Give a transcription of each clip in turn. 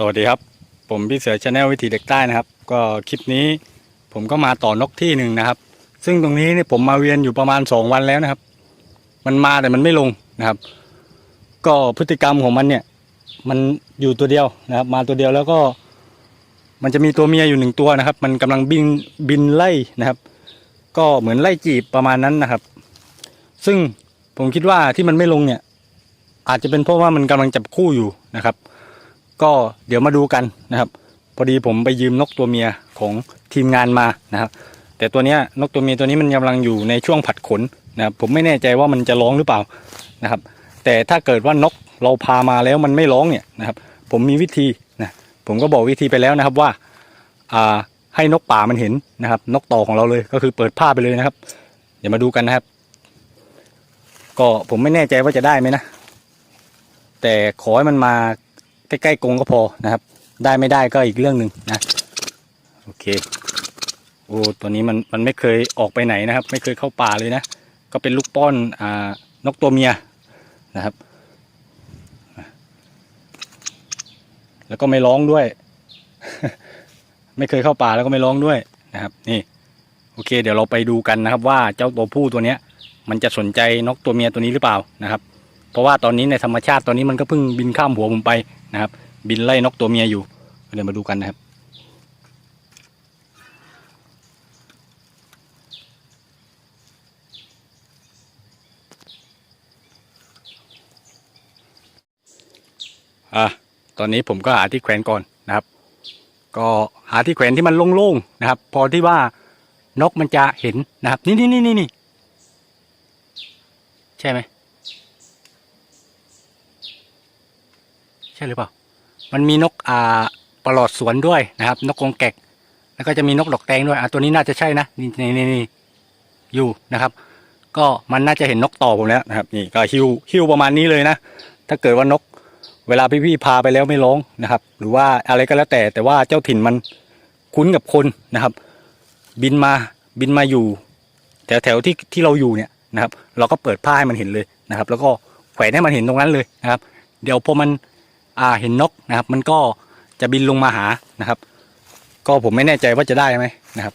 สวัสดีครับ ผมพี่เสือชาแนลวิถีเด็กใต้นะครับ ก็คลิปนี้ผมก็มาต่อนกที่หนึ่งนะครับ ซึ่งตรงนี้เนี่ยผมมาเวียนอยู่ประมาณสองวันแล้วนะครับ มันมาแต่มันไม่ลงนะครับ ก็พฤติกรรมของมันเนี่ย มันอยู่ตัวเดียวนะครับ มาตัวเดียวแล้วก็ มันจะมีตัวเมียอยู่หนึ่งตัวนะครับ มันกำลังบินบินไล่นะครับ ก็เหมือนไล่จีบประมาณนั้นนะครับ ซึ่งผมคิดว่าที่มันไม่ลงเนี่ย อาจจะเป็นเพราะว่ามันกำลังจับคู่อยู่นะครับ ก็เดี๋ยวมาดูกันนะครับ พอดีผมไปยืมนกตัวเมียของทีมงานมานะครับ แต่ตัวเนี้ยนกตัวเมียตัวนี้มันกำลังอยู่ในช่วงผัดขนนะครับผมไม่แน่ใจว่ามันจะร้องหรือเปล่านะครับ แต่ถ้าเกิดว่านกเราพามาแล้วมันไม่ร้องเนี่ยนะครับ ผมมีวิธีนะผมก็บอกวิธีไปแล้วนะครับว่าอ่าให้นกป่ามันเห็นนะครับ นกต่อของเราเลยก็คือเปิดผ้าไปเลยนะครับ เดี๋ยวมาดูกันนะครับ ก็ผมไม่แน่ใจว่าจะได้ไหมนะ แต่ขอให้มันมา ใกล้ๆกรงก็พอนะครับ ได้ไม่ได้ก็อีกเรื่องหนึ่งนะโอเคโอ้ตัวนี้มันมันไม่เคยออกไปไหนนะครับ ไม่เคยเข้าป่าเลยนะ ก็เป็นลูกป้อนอ่านกตัวเมียนะครับ แล้วก็ไม่ร้องด้วย ไม่เคยเข้าป่าแล้วก็ไม่ร้องด้วยนะครับ นี่โอเค เดี๋ยวเราไปดูกันนะครับว่าเจ้าตัวผู้ตัวเนี้ย มันจะสนใจนกตัวเมียตัวนี้หรือเปล่านะครับ ราะว่าตอนนี้ในธรรมชาติตอนนี้มันก็เพิ่งบินข้ามหัวผมไปนะครับ บินไล่นกตัวเมียอยู่เดี๋ยวมาดูกันนะครับ อะตอนนี้ผมก็หาที่แขวนก่อนนะครับ ก็หาที่แขวนที่มันโล่งๆนะครับ พอที่ว่านกมันจะเห็นนะครับ นี่นี่นี่นี่นี่ใช่ไหม ใช่หรือเปล่า มันมีนกอ่าปลอดสวนด้วยนะครับ นกกงแกก แล้วก็จะมีนกดอกแดงด้วยอะตัวนี้น่าจะใช่นะนี่นี่นี่นี่อยู่นะครับ ก็มันน่าจะเห็นนกต่อผมแล้วนะครับ นี่ก็ฮิวฮิวประมาณนี้เลยนะ ถ้าเกิดว่านกเวลาพี่ๆพาไปแล้วไม่ร้องนะครับ หรือว่าอะไรก็แล้วแต่ แต่ว่าเจ้าถิ่นมันคุ้นกับคนนะครับ บินมาบินมาอยู่แถวแถวที่ที่เราอยู่เนี่ยนะครับ เราก็เปิดผ้าให้มันเห็นเลยนะครับ แล้วก็แขวนให้มันเห็นตรงนั้นเลยนะครับ เดี๋ยวพอมัน อ่าเห็นนกนะครับ มันก็จะบินลงมาหานะครับ ก็ผมไม่แน่ใจว่าจะได้ไหมนะครับ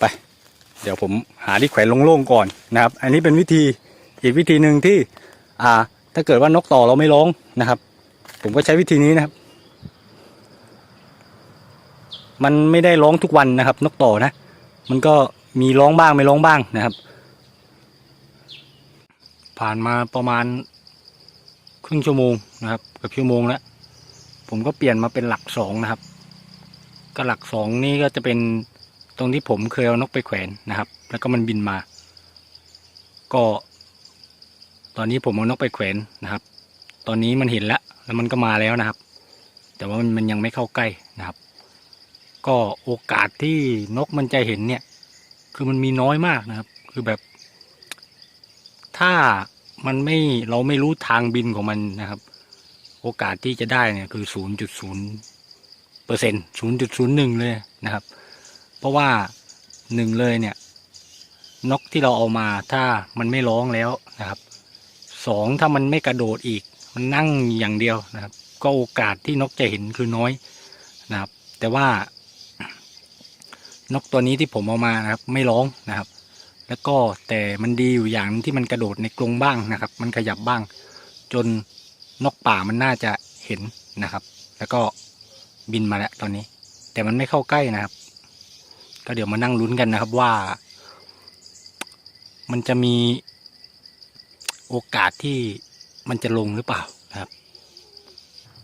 ไป เดี๋ยวผมหาที่แขวนโล่งๆก่อนนะครับ อันนี้เป็นวิธีอีกวิธีหนึ่งที่อ่าถ้าเกิดว่านกต่อเราไม่ร้องนะครับ ผมก็ใช้วิธีนี้นะครับ มันไม่ได้ร้องทุกวันนะครับ นกต่อนะ มันก็มีร้องบ้างไม่ร้องบ้างนะครับ ผ่านมาประมาณ รึ่งชั่วโมงนะครับกับชั่วโมงแล้วผมก็เปลี่ยนมาเป็นหลักสองนะครับ ก็หลักสองนี่ก็จะเป็นตรงที่ผมเคยเอานกไปแขวนนะครับ แล้วก็มันบินมา ก็ ตอนนี้ผมเอานกไปแขวนนะครับ ตอนนี้มันเห็นแล้วแล้วมันก็มาแล้วนะครับ แต่ว่ามันยังไม่เข้าใกล้นะครับ ก็โอกาสที่นกมันจะเห็นเนี่ย คือมันมีน้อยมากนะครับ คือแบบ ถ้า มันไม่เราไม่รู้ทางบินของมันนะครับ โอกาสที่จะได้เนี่ยคือศูนย์จุดศูนย์เปอร์เซ็นต์ศูนย์จุดศูนย์หนึ่งเลยนะครับ เพราะว่าหนึ่งเลยเนี่ยนกที่เราเอามาถ้ามันไม่ร้องแล้วนะครับสองถ้ามันไม่กระโดดอีก มันนั่งอย่างเดียวนะครับ ก็โอกาสที่นกจะเห็นคือน้อยนะครับ แต่ว่านกตัวนี้ที่ผมเอามานะครับ ไม่ร้องนะครับ แล้วก็แต่มันดีอยู่อย่างนึงที่มันกระโดดในกรงบ้างนะครับ มันขยับบ้าง จนนกป่ามันน่าจะเห็นนะครับ แล้วก็บินมาแล้วตอนนี้ แต่มันไม่เข้าใกล้นะครับ ก็เดี๋ยวมานั่งลุ้นกันนะครับว่า มันจะมีโอกาสที่มันจะลงหรือเปล่านะครับ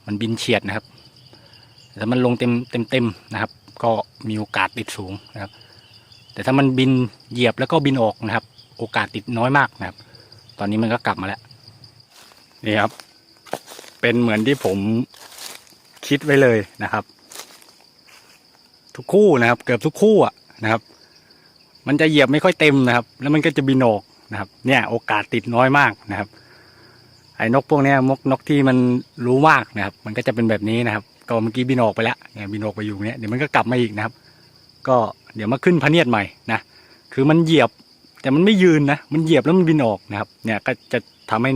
มันบินเฉียดนะครับแต่ถ้ามันลงเต็มเต็มเต็มนะครับ ก็มีโอกาสติดสูงนะครับ แต่ถ้ามันบินเหยียบแล้วก็บินออกนะครับ โอกาสติดน้อยมากนะครับ ตอนนี้มันก็กลับมาแล้วนี่ครับ เป็นเหมือนที่ผมคิดไว้เลยนะครับ ทุกคู่นะครับ เกือบทุกคู่อะนะครับ มันจะเหยียบไม่ค่อยเต็มนะครับ แล้วมันก็จะบินออกนะครับ เนี่ย โอกาสติดน้อยมากนะครับ ไอ้นกพวกนี้มกนกที่มันรู้มากนะครับ มันก็จะเป็นแบบนี้นะครับก็เมื่อกี้บินออกไปแล้วเนี่ยบินออกไปอยู่เนี้ยเดี๋ยวมันก็กลับมาอีกนะครับ ก็เดี๋ยวมาขึ้นพเนียดใหม่นะคือมันเหยียบแต่มันไม่ยืนนะมันเหยียบแล้วมันบินออกนะครับเนี่ยก็จะทำให้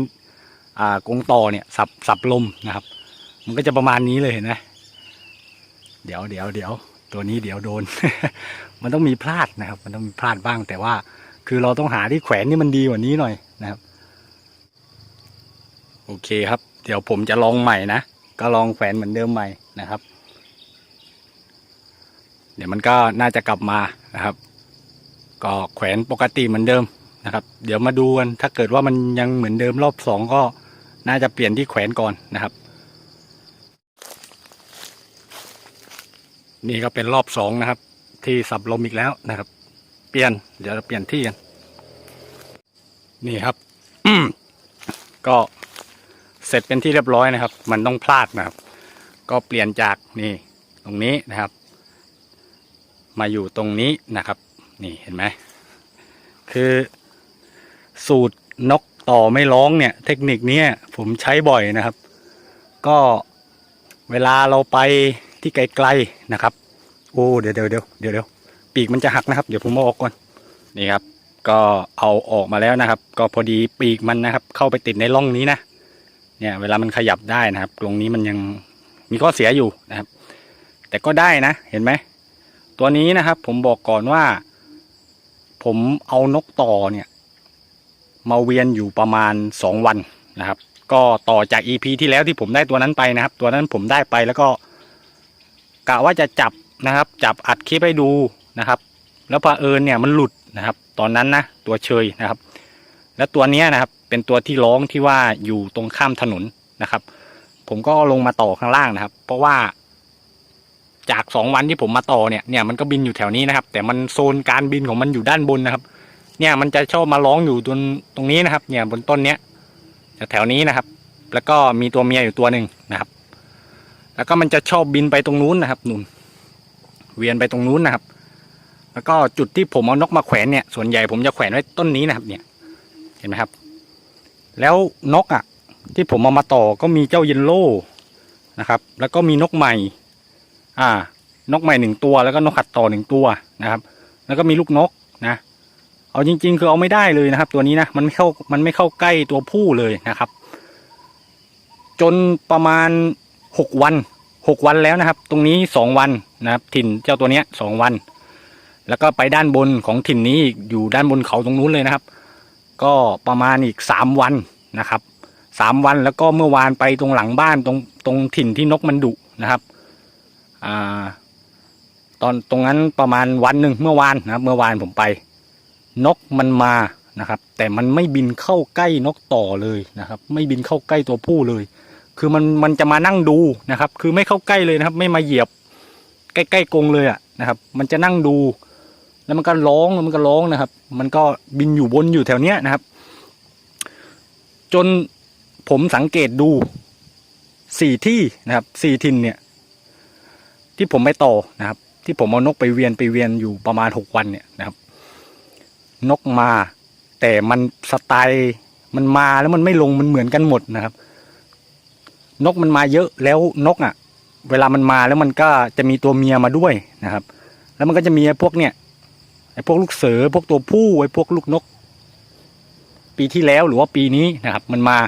อ่ากรงต่อเนี่ยสับสับลมนะครับ มันก็จะประมาณนี้เลยเห็นไหมเดี๋ยวเดี๋ยวเดี๋ยวตัวนี้เดี๋ยวโดน มันต้องมีพลาดนะครับ มันต้องมีพลาดบ้างแต่ว่า คือเราต้องหาที่แขวนนี่มันดีกว่านี้หน่อยนะครับ โอเคครับ เดี๋ยวผมจะลองใหม่นะก็ลองแขวนเหมือนเดิมใหม่นะครับ เดี๋ยวมันก็น่าจะกลับมานะครับ ก็แขวนปกติเหมือนเดิมนะครับ เดี๋ยวมาดูกันถ้าเกิดว่ามันยังเหมือนเดิมรอบสองก็น่าจะเปลี่ยนที่แขวนก่อนนะครับ นี่ก็เป็นรอบสองนะครับ ที่สับลมอีกแล้วนะครับ เปลี่ยนเดี๋ยวเราเปลี่ยนที่กันนี่ครับก็เสร็จเป็นที่เรียบร้อยนะครับ มันต้องพลาดนะครับ ก็เปลี่ยนจากนี่ตรงนี้นะครับ มาอยู่ตรงนี้นะครับ นี่เห็นไหมคือสูตรนกต่อไม่ร้องเนี่ย เทคนิคนี้ผมใช้บ่อยนะครับ ก็เวลาเราไปที่ไกลๆนะครับ โอ้เดี๋ยวเดี๋ยวเดี๋ยวเดี๋ยวเดี๋ยวปีกมันจะหักนะครับ เดี๋ยวผมเอาออกก่อนนี่ครับ ก็เอาออกมาแล้วนะครับ ก็พอดีปีกมันนะครับ เข้าไปติดในร่องนี้นะเนี่ย เวลามันขยับได้นะครับตรงนี้มันยังมีข้อเสียอยู่นะครับ แต่ก็ได้นะ เห็นไหม ตัวนี้นะครับ ผมบอกก่อนว่า ผมเอานกต่อเนี่ย มาเวียนอยู่ประมาณสองวันนะครับ ก็ต่อจาก EP ที่แล้วที่ผมได้ตัวนั้นไปนะครับ ตัวนั้นผมได้ไปแล้วก็กะว่าจะจับนะครับ จับอัดคลิปให้ดูนะครับ แล้วพอเอิญเนี่ยมันหลุดนะครับ ตอนนั้นนะตัวเชยนะครับ แล้วตัวนี้นะครับเป็นตัวที่ร้องที่ว่าอยู่ตรงข้ามถนนนะครับ ผมก็ลงมาต่อข้างล่างนะครับ เพราะว่า จากสองวันที่ผมมาต่อเนี่ยเนี่ยมันก็บินอยู่แถวนี้นะครับ แต่มันโซนการบินของมันอยู่ด้านบนนะครับ เนี่ยมันจะชอบมาร้องอยู่ตรงตรงนี้นะครับ เนี่ยบนต้นเนี้ยแถวนี้นะครับ แล้วก็มีตัวเมียอยู่ตัวหนึ่งนะครับ แล้วก็มันจะชอบบินไปตรงนู้นนะครับนุ่นเวียนไปตรงนู้นนะครับ แล้วก็จุดที่ผมเอานกมาแขวนเนี่ย ส่วนใหญ่ผมจะแขวนไว้ต้นนี้นะครับ เนี่ย เห็นไหมครับ แล้วนกอะ ที่ผมเอามาต่อก็มีเจ้าเยลโล่นะครับ แล้วก็มีนกใหม่ อ่า นกใหม่หนึ่งตัวแล้วก็นกขัดต่อหนึ่งตัวนะครับ แล้วก็มีลูกนกนะเอาจริง ๆ คือเอาไม่ได้เลยนะครับ ตัวนี้นะมันไม่เข้ามันไม่เข้าใกล้ตัวผู้เลยนะครับ จนประมาณหกวันหกวันแล้วนะครับ ตรงนี้สองวันนะครับ ถิ่นเจ้าตัวเนี้ยสองวัน แล้วก็ไปด้านบนของถิ่นนี้อีกอยู่ด้านบนเขาตรงนู้นเลยนะครับ ก็ประมาณอีกสามวันนะครับสามวันแล้วก็เมื่อวานไปตรงหลังบ้านตรงตรงถิ่นที่นกมันดุนะครับ อ่า ตอนตรงนั้นประมาณวันหนึ่งเมื่อวานนะครับ เมื่อวานผมไป นกมันมานะครับ แต่มันไม่บินเข้าใกล้นกต่อเลยนะครับ ไม่บินเข้าใกล้ตัวผู้เลย คือมันมันจะมานั่งดูนะครับ คือไม่เข้าใกล้เลยนะครับ ไม่มาเหยียบใกล้ๆกรงเลยอะนะครับ มันจะนั่งดู แล้วมันก็ร้องแล้วมันก็ร้องนะครับ มันก็บินอยู่บนอยู่แถวเนี้ยนะครับ จนผมสังเกตดูสี่ที่นะครับสี่ทินเนี่ย ที่ผมไปต่อนะครับ ที่ผมเอานกไปเวียนไปเวียนอยู่ประมาณหกวันเนี่ยนะครับ นกมา แต่มันสไตล์มันมาแล้วมันไม่ลงมันเหมือนกันหมดนะครับ นกมันมาเยอะแล้วนกอะ เวลามันมาแล้วมันก็จะมีตัวเมียมาด้วยนะครับ แล้วมันก็จะมีพวกเนี่ยไอ้พวกลูกเสือพวกตัวผู้ไอ้พวกลูกนก ปีที่แล้วหรือว่าปีนี้นะครับ มันมา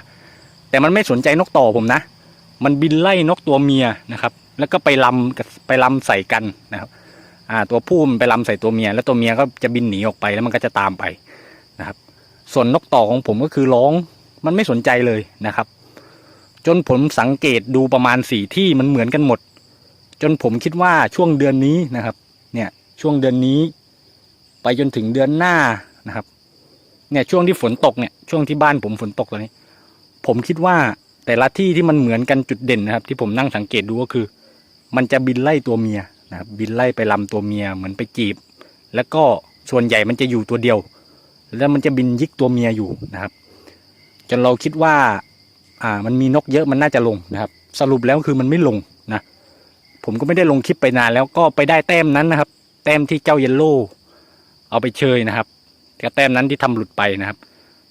แต่มันไม่สนใจนกต่อผมนะ มันบินไล่นกตัวเมียนะครับ แล้วก็ไปลำไปลำใส่กันนะครับอ่าตัวผู้มันไปลำใส่ตัวเมีย แล้วตัวเมียก็จะบินหนีออกไปแล้วมันก็จะตามไปนะครับ ส่วนนกต่อของผมก็คือร้องมันไม่สนใจเลยนะครับ จนผมสังเกตดูประมาณสี่ที่มันเหมือนกันหมด จนผมคิดว่าช่วงเดือนนี้นะครับ เนี่ยช่วงเดือนนี้ ไปจนถึงเดือนหน้านะครับ เนี่ยช่วงที่ฝนตกเนี่ยช่วงที่บ้านผมฝนตกตอนนี้ ผมคิดว่าแต่ละที่ที่มันเหมือนกันจุดเด่นนะครับ ที่ผมนั่งสังเกตดูก็คือ มันจะบินไล่ตัวเมียนะครับบินไล่ไปลำตัวเมียเหมือนไปจีบ แล้วก็ส่วนใหญ่มันจะอยู่ตัวเดียว แล้วมันจะบินยิกตัวเมียอยู่นะครับ จนเราคิดว่าอ่ามันมีนกเยอะมันน่าจะลงนะครับ สรุปแล้วคือมันไม่ลงนะผมก็ไม่ได้ลงคลิปไปนานแล้วก็ไปได้แต้มนั้นนะครับ แต้มที่เจ้าเยลโล่เอาไปเชยนะครับก็แต้มนั้นที่ทำหลุดไปนะครับ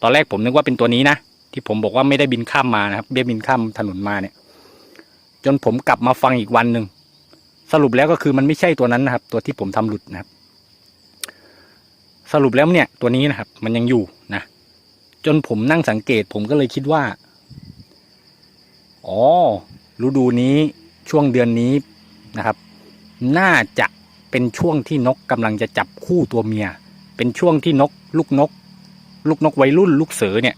ตอนแรกผมนึกว่าเป็นตัวนี้นะที่ผมบอกว่าไม่ได้บินข้ามมานะครับเบี้ยบินข้ามถนนมาเนี่ย จนผมกลับมาฟังอีกวันหนึ่งสรุปแล้วก็คือมันไม่ใช่ตัวนั้นนะครับ ตัวที่ผมทำหลุดนะครับ สรุปแล้วเนี่ย ตัวนี้นะครับ มันยังอยู่นะจนผมนั่งสังเกต ผมก็เลยคิดว่าอ๋อฤดูนี้ช่วงเดือนนี้นะครับ น่าจะเป็นช่วงที่นกกำลังจะจับคู่ตัวเมีย เป็นช่วงที่นก ลูกนก ลูกนกวัยรุ่น ลูกเสือเนี่ย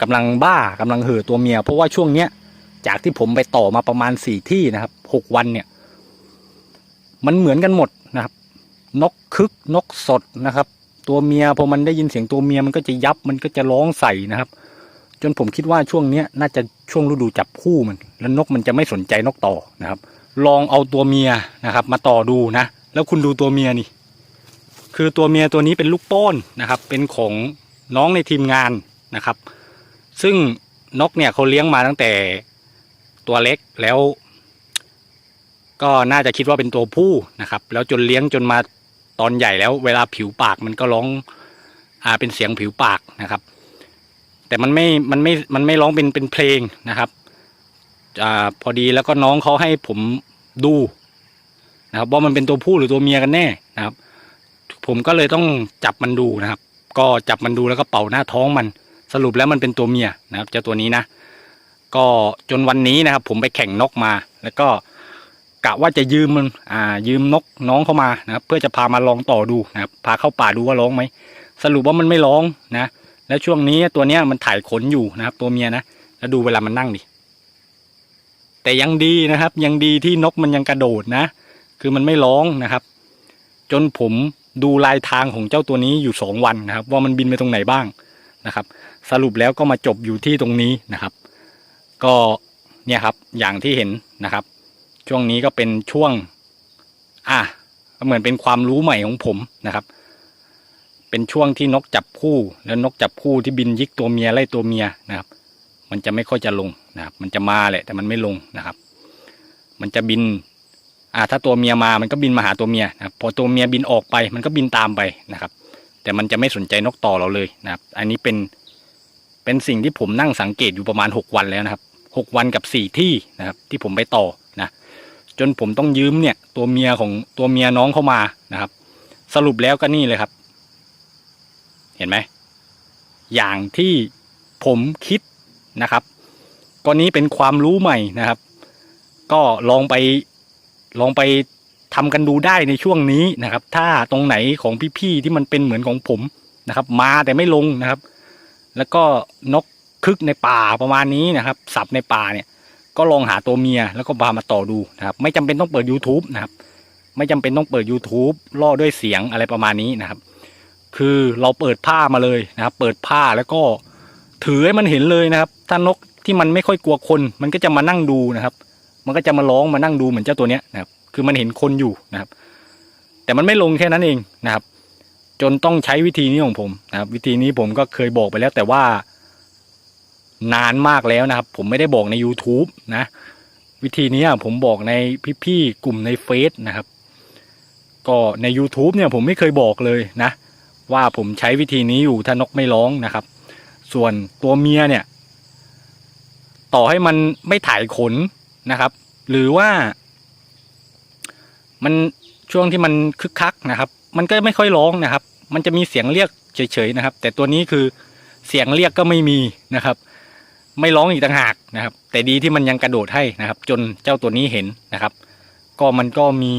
กำลังบ้ากำลังเห่อตัวเมีย เพราะว่าช่วงเนี้ย จากที่ผมไปต่อมาประมาณสี่ที่นะครับหกวันเนี่ย มันเหมือนกันหมดนะครับ นกคึกนกสดนะครับ ตัวเมียพอมันได้ยินเสียงตัวเมียมันก็จะยับมันก็จะร้องใส่นะครับ จนผมคิดว่าช่วงเนี้ยน่าจะช่วงฤดูจับคู่มัน แล้วนกมันจะไม่สนใจนกต่อนะครับ ลองเอาตัวเมียนะครับ มาต่อดูนะ แล้วคุณดูตัวเมียนี่ คือตัวเมียตัวนี้เป็นลูกป้อนนะครับ เป็นของน้องในทีมงานนะครับ ซึ่งนกเนี่ยเขาเลี้ยงมาตั้งแต่ ตัวเล็กแล้ว ก็น่าจะคิดว่าเป็นตัวผู้นะครับ แล้วจนเลี้ยงจนมาตอนใหญ่แล้ว เวลาผิวปากมันก็ร้องอ่าเป็นเสียงผิวปากนะครับ แต่มันไม่มันไม่มันไม่ร้องเป็นเป็นเพลงนะครับอ่าพอดีแล้วก็น้องเขาให้ผมดูนะครับว่ามันเป็นตัวผู้หรือตัวเมียกันแน่นะครับ ผมก็เลยต้องจับมันดูนะครับ ก็จับมันดูแล้วก็เป่าหน้าท้องมันสรุปแล้วมันเป็นตัวเมียนะครับเจ้าตัวนี้นะ ก็จนวันนี้นะครับ ผมไปแข่งนกมา แล้วก็กะว่าจะยืมมันอ่า ยืมนกน้องเข้ามานะครับ เพื่อจะพามาลองต่อดูนะครับพาเข้าป่าดูว่าร้องไหมสรุปว่ามันไม่ร้องนะ แล้วช่วงนี้ตัวเนี้ยมันถ่ายขนอยู่นะครับ ตัวเมียนะแล้วดูเวลามันนั่งดิแต่ยังดีนะครับ ยังดีที่นกมันยังกระโดดนะ คือมันไม่ร้องนะครับ จนผมดูลายทางของเจ้าตัวนี้อยู่สองวันนะครับ ว่ามันบินไปตรงไหนบ้างนะครับ สรุปแล้วก็มาจบอยู่ที่ตรงนี้นะครับ ก็เนี่ยครับอย่างที่เห็นนะครับ ช่วงนี้ก็เป็นช่วง อะเหมือนเป็นความรู้ใหม่ของผมนะครับ เป็นช่วงที่นกจับคู่ แล้วนกจับคู่ที่บินยิกตัวเมียไล่ตัวเมียนะครับ มันจะไม่ค่อยจะลงนะครับ มันจะมาแหละแต่มันไม่ลงนะครับ มันจะบินอ่าถ้าตัวเมียมามันก็บินมาหาตัวเมียนะครับพอตัวเมียบินออกไป มันก็บินตามไปนะครับ แต่มันจะไม่สนใจนกต่อเราเลยนะครับ อันนี้เป็นเป็นสิ่งที่ผมนั่งสังเกตอยู่ประมาณหกวันแล้วนะครับ หกวันกับสี่ที่นะครับ ที่ผมไปต่อนะจนผมต้องยืมเนี่ยตัวเมียของตัวเมียน้องเข้ามานะครับ สรุปแล้วก็นี่เลยครับ เห็นไหมอย่างที่ผมคิดนะครับก็นี้เป็นความรู้ใหม่นะครับ ก็ลองไปลองไปทำกันดูได้ในช่วงนี้นะครับ ถ้าตรงไหนของพี่ๆที่มันเป็นเหมือนของผมนะครับ มาแต่ไม่ลงนะครับ แล้วก็นก คึกในป่าประมาณนี้นะครับ สับในป่าเนี่ย ก็ลองหาตัวเมียแล้วก็พามาต่อดูนะครับ ไม่จำเป็นต้องเปิด YouTube นะครับ ไม่จำเป็นต้องเปิด YouTube ล่อด้วยเสียงอะไรประมาณนี้นะครับ คือเราเปิดผ้ามาเลยนะครับ เปิดผ้าแล้วก็ถือให้มันเห็นเลยนะครับ ถ้านกที่มันไม่ค่อยกลัวคน มันก็จะมานั่งดูนะครับ มันก็จะมาร้องมานั่งดูเหมือนเจ้าตัวเนี้ยนะครับ คือมันเห็นคนอยู่นะครับ แต่มันไม่ลงแค่นั้นเองนะครับ จนต้องใช้วิธีนี้ของผมนะครับ วิธีนี้ผมก็เคยบอกไปแล้วแต่ว่า นานมากแล้วนะครับ ผมไม่ได้บอกใน YouTube นะ วิธีนี้ผมบอกในพี่ๆกลุ่มในเฟซนะครับ ก็ใน YouTube เนี่ยผมไม่เคยบอกเลยนะ ว่าผมใช้วิธีนี้อยู่ถ้านกไม่ร้องนะครับ ส่วนตัวเมียเนี่ย ต่อให้มันไม่ถ่ายขนนะครับ หรือว่า มันช่วงที่มันคึกคักนะครับ มันก็ไม่ค่อยร้องนะครับ มันจะมีเสียงเรียกเฉยๆนะครับ แต่ตัวนี้คือเสียงเรียกก็ไม่มีนะครับ ไม่ร้องอีกต่างหากนะครับ แต่ดีที่มันยังกระโดดให้นะครับ จนเจ้าตัวนี้เห็นนะครับ ก็มันก็มี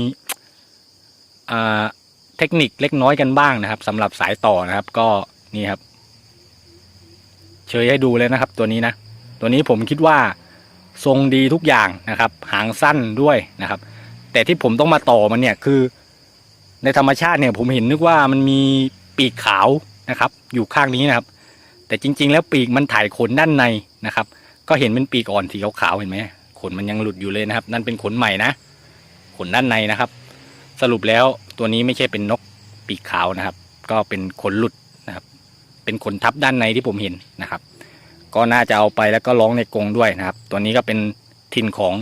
เทคนิคเล็กน้อยกันบ้างนะครับสำหรับสายต่อนะครับ ก็นี่ครับ เชยให้ดูเลยนะครับ ตัวนี้นะตัวนี้ผมคิดว่าทรงดีทุกอย่างนะครับ หางสั้นด้วยนะครับ แต่ที่ผมต้องมาต่อมันเนี่ยคือ ในธรรมชาติเนี่ยผมเห็นนึกว่ามันมีปีกขาวนะครับ อยู่ข้างนี้นะครับ แต่จริง ๆ แล้วปีกมันถ่ายขนด้านในนะครับ ก็เห็นเป็นปีกอ่อนสีขาวๆเห็นไหมขนมันยังหลุดอยู่เลยนะครับ นั่นเป็นขนใหม่นะขนด้านในนะครับ สรุปแล้วตัวนี้ไม่ใช่เป็นนกปีกขาวนะครับ ก็เป็นขนหลุดนะครับ เป็นขนทับด้านในที่ผมเห็นนะครับ ก็น่าจะเอาไปแล้วก็ร้องในกรงด้วยนะครับ ตัวนี้ก็เป็นถิ่นของ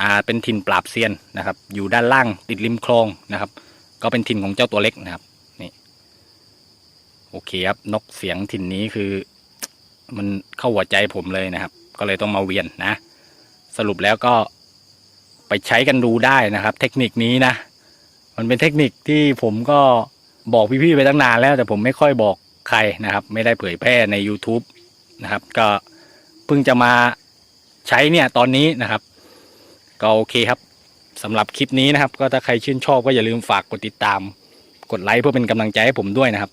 อ่าเป็นถิ่นปราบเซียนนะครับ อยู่ด้านล่างติดริมคลองนะครับ ก็เป็นถิ่นของเจ้าตัวเล็กนะครับ โอเคครับ นกเสียงถิ่นนี้คือ มันเข้าหัวใจผมเลยนะครับ ก็เลยต้องมาเวียนนะ สรุปแล้วก็ไปใช้กันดูได้นะครับ เทคนิคนี้นะ มันเป็นเทคนิคที่ผมก็บอกพี่ๆไปตั้งนานแล้ว แต่ผมไม่ค่อยบอกใครนะครับ ไม่ได้เผยแพร่ใน YouTube นะครับ ก็เพิ่งจะมาใช้เนี่ยตอนนี้นะครับ ก็โอเคครับสำหรับคลิปนี้นะครับ ก็ถ้าใครชื่นชอบก็อย่าลืมฝากกดติดตาม กดไลค์เพื่อเป็นกำลังใจให้ผมด้วยนะครับ